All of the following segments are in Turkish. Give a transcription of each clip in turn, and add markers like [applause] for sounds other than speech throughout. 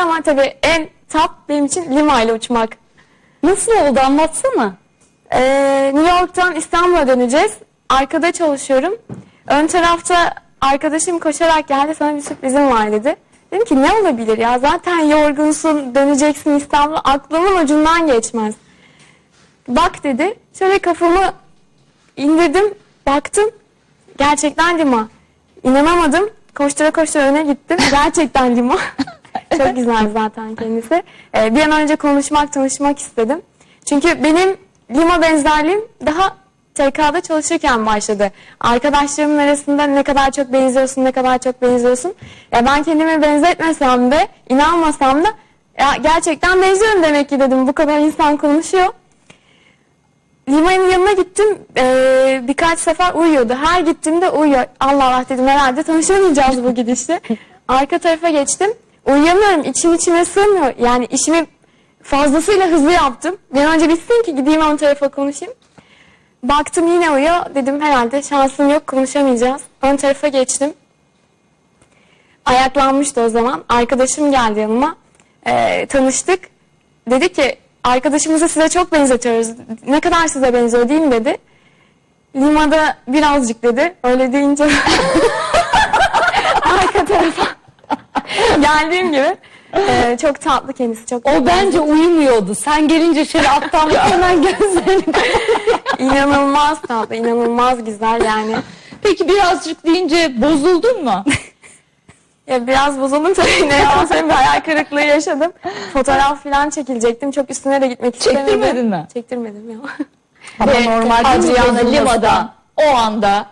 geçti ama tabii en top benim için Lima ile uçmak. Nasıl oldu anlatsana. Ee, New York'tan İstanbul'a döneceğiz. Arkada çalışıyorum. Ön tarafta arkadaşım koşarak geldi sana bir sürprizim var dedi. Dedim ki ne olabilir ya zaten yorgunsun döneceksin İstanbul'a aklımın ucundan geçmez. Bak dedi. Şöyle kafamı indirdim baktım gerçekten Lima. İnanamadım. Koştura koştura öne gittim. Gerçekten Lima. [laughs] Çok güzel zaten kendisi. Ee, bir an önce konuşmak, tanışmak istedim. Çünkü benim Lima benzerliğim daha TK'da çalışırken başladı. Arkadaşlarımın arasında ne kadar çok benziyorsun, ne kadar çok benziyorsun. Ya ben kendimi benzetmesem de, inanmasam da ya gerçekten benziyorum demek ki dedim. Bu kadar insan konuşuyor. Lima'nın yanına gittim. Ee, birkaç sefer uyuyordu. Her gittiğimde uyuyor. Allah Allah dedim herhalde tanışamayacağız bu gidişle. Arka tarafa geçtim. Uyuyamıyorum. İçim içime sığmıyor. Yani işimi fazlasıyla hızlı yaptım. Bir önce bitsin ki gideyim ön tarafa konuşayım. Baktım yine uyuyor. Dedim herhalde şansım yok konuşamayacağız. Ön tarafa geçtim. Ayaklanmıştı o zaman. Arkadaşım geldi yanıma. Ee, tanıştık. Dedi ki arkadaşımızı size çok benzetiyoruz. Ne kadar size benziyor değil mi dedi. Lima'da birazcık dedi. Öyle deyince [laughs] arka tarafa geldiğim gibi. Ee, çok tatlı kendisi. Çok O bence uyumuyordu. Sen gelince şöyle aptallık hemen gözlerini [laughs] inanılmaz tatlı, inanılmaz güzel yani. Peki birazcık deyince bozuldun mu? Ya biraz bozuldum tabii. Ne yalan söyleyeyim bir hayal kırıklığı yaşadım. Fotoğraf falan çekilecektim. Çok üstüne de gitmek istemedim. Çektirmedin mi? Çektirmedim ya. Ama normalde Adriana Lima'da da. o anda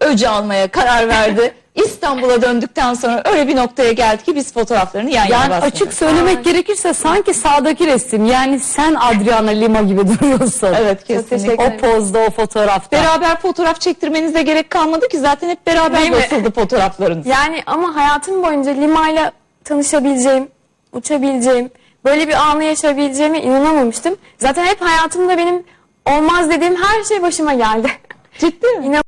öcü almaya karar verdi. İstanbul'a döndükten sonra öyle bir noktaya geldi ki biz fotoğraflarını yan yana Yani bastık. açık söylemek gerekirse sanki sağdaki resim yani sen Adriana Lima gibi [laughs] duruyorsun. Evet kesinlikle. O pozda o fotoğrafta. Beraber fotoğraf çektirmenize gerek kalmadı ki zaten hep beraber Değil mi? basıldı fotoğraflarınız. Yani ama hayatım boyunca Lima'yla tanışabileceğim, uçabileceğim, böyle bir anı yaşayabileceğime inanamamıştım. Zaten hep hayatımda benim olmaz dediğim her şey başıma geldi. Ciddi mi? [laughs] İnan